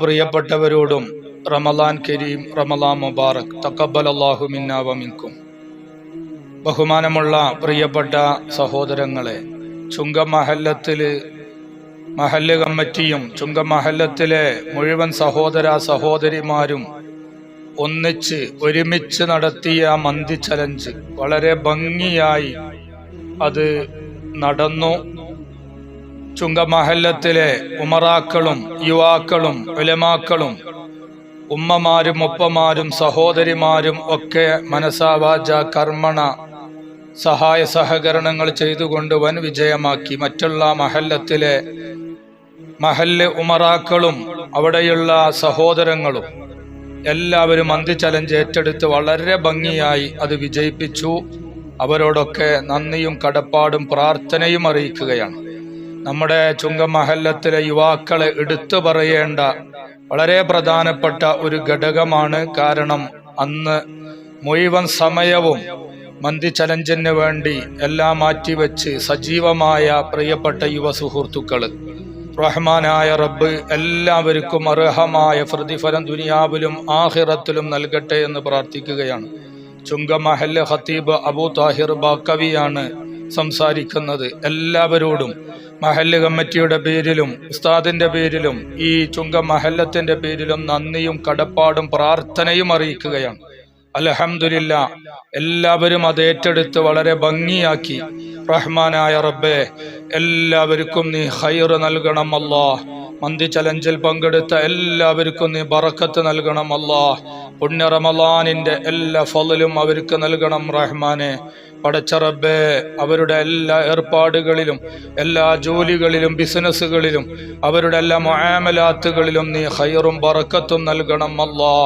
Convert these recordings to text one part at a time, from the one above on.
പ്രിയപ്പെട്ടവരോടും റമലാൻ കരീം റമലാൻ മുബാറക് തക്കബൽ അള്ളാഹു മിന്നാവമിക്കും ബഹുമാനമുള്ള പ്രിയപ്പെട്ട സഹോദരങ്ങളെ ചുങ്കമഹല്ലത്തിൽ മഹല്ല് കമ്മിറ്റിയും ചുങ്കമഹല്ലത്തിലെ മുഴുവൻ സഹോദര സഹോദരിമാരും ഒന്നിച്ച് ഒരുമിച്ച് നടത്തിയ മന്തി ചലഞ്ച് വളരെ ഭംഗിയായി അത് നടന്നു. ചുങ്കമഹല്ലത്തിലെ ഉമറാക്കളും യുവാക്കളും ഉലമാക്കളും ഉമ്മമാരും ഒപ്പമാരും സഹോദരിമാരും ഒക്കെ മനസാവാച കർമ്മണ സഹായ സഹകരണങ്ങൾ ചെയ്തുകൊണ്ട് വൻ വിജയമാക്കി. മറ്റുള്ള മഹല്ലത്തിലെ മഹല്ല് ഉമറാക്കളും അവിടെയുള്ള സഹോദരങ്ങളും എല്ലാവരും അന്തി ചലഞ്ച് ഏറ്റെടുത്ത് വളരെ ഭംഗിയായി അത് വിജയിപ്പിച്ചു. അവരോടൊക്കെ നന്ദിയും കടപ്പാടും പ്രാർത്ഥനയും അറിയിക്കുകയാണ്. നമ്മുടെ ചുങ്കമഹല്ലത്തിലെ യുവാക്കളെ എടുത്തു പറയേണ്ട വളരെ പ്രധാനപ്പെട്ട ഒരു ഘടകമാണ് കാരണം അന്ന് മുഴുവൻ സമയവും മന്തി ചലഞ്ചിന് വേണ്ടി എല്ലാം മാറ്റിവെച്ച് സജീവമായ പ്രിയപ്പെട്ട യുവ സുഹൃത്തുക്കൾ റഹ്മാനായ റബ്ബ് എല്ലാവർക്കും അർഹമായ പ്രതിഫലം ദുനിയാവിലും ആഹിറത്തിലും നൽകട്ടെ എന്ന് പ്രാർത്ഥിക്കുകയാണ്. ചുങ്കമഹല്ല് ഹത്തീബ് അബൂ താഹിർ ബാക്കവിയാണ് സംസാരിക്കുന്നത് എല്ലാവരോടും. മഹല്ല് കമ്മിറ്റിയുടെ പേരിലും ഉസ്താദിന്റെ പേരിലും ഈ ചുങ്ക മഹല്ലത്തിന്റെ പേരിലും നന്ദിയും കടപ്പാടും പ്രാർത്ഥനയും അറിയിക്കുകയാണ്. അലഹമില്ല എല്ലാവരും അത് ഏറ്റെടുത്ത് വളരെ ഭംഗിയാക്കി. റഹ്മാനായ റബ്ബെ എല്ലാവർക്കും നീ ഹൈർ നൽകണം അല്ലാ മന്തി ചലഞ്ചിൽ പങ്കെടുത്ത എല്ലാവർക്കും നീ ബറക്കത്ത് നൽകണം അല്ലാ. പുണ്യ റമലാനിന്റെ എല്ലാ ഫലലും അവർക്ക് നൽകണം റഹ്മാനെ. പടച്ചറബേ അവരുടെ എല്ലാ ഏർപ്പാടുകളിലും എല്ലാ ജോലികളിലും ബിസിനസ്സുകളിലും അവരുടെ എല്ലാ മൊയാമലാത്തുകളിലും നീ ഹൈറും ബറക്കത്തും നൽകണം അല്ലാ.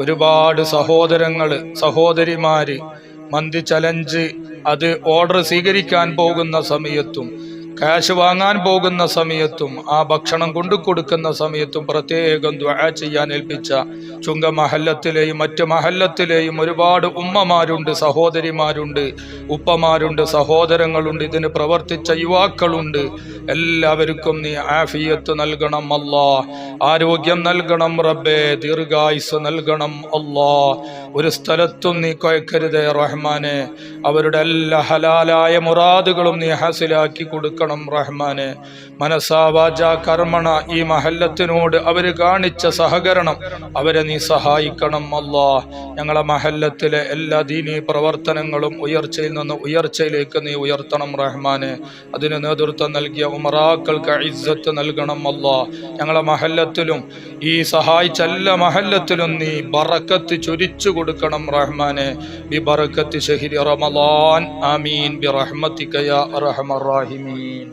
ഒരുപാട് സഹോദരങ്ങൾ സഹോദരിമാര് മന്തി ചലഞ്ച് അത് ഓർഡർ സ്വീകരിക്കാൻ പോകുന്ന സമയത്തും കാശ് വാങ്ങാൻ പോകുന്ന സമയത്തും ആ ഭക്ഷണം കൊണ്ടു കൊടുക്കുന്ന സമയത്തും പ്രത്യേകം ദ്വാ ചെയ്യാൻ ഏൽപ്പിച്ച ചുങ്ക മഹല്ലത്തിലെയും മറ്റ് മഹല്ലത്തിലെയും ഒരുപാട് ഉമ്മമാരുണ്ട് സഹോദരിമാരുണ്ട് ഉപ്പമാരുണ്ട് സഹോദരങ്ങളുണ്ട് ഇതിന് പ്രവർത്തിച്ച യുവാക്കളുണ്ട്. എല്ലാവർക്കും നീ ആഫിയത്ത് നൽകണം അല്ലാ. ആരോഗ്യം നൽകണം റബ്ബേ. ദീർഘായുസ് നൽകണം അല്ലാ. ഒരു സ്ഥലത്തും നീ കൊയക്കരുതേ റഹ്മാനെ. അവരുടെ എല്ലാ ഹലാലായ മുറാദുകളും നീ ഹാസിലാക്കി കൊടുക്കണം റഹ്മാനെ. മനസ്സാവാച കർമ്മണ ഈ മഹല്ലത്തിനോട് അവർ കാണിച്ച സഹകരണം അവരെ നീ സഹായിക്കണം അല്ലാ. ഞങ്ങളെ മഹല്ലത്തിലെ എല്ലാ ദീനീ പ്രവർത്തനങ്ങളും ഉയർച്ചയിൽ നിന്ന് ഉയർച്ചയിലേക്ക് നീ ഉയർത്തണം റഹ്മാനെ. അതിന് നേതൃത്വം നൽകിയ ഉമറാക്കൾക്ക് ഇസ്സത്ത് നൽകണം അല്ലാ. ഞങ്ങളെ മഹല്ലത്തിലും ഈ സഹായിച്ച എല്ലാ മഹല്ലത്തിലും നീ ബറക്കത്ത് ചൊരിച്ചു കൊടുക്കണം റഹ്മാനെ. ബി ബറക്കത്ത് ഷഹിദ് റമലാൻ ആമീൻ. ബി റഹ്മത്തിക യാ അർഹമർ റാഹിമീൻ.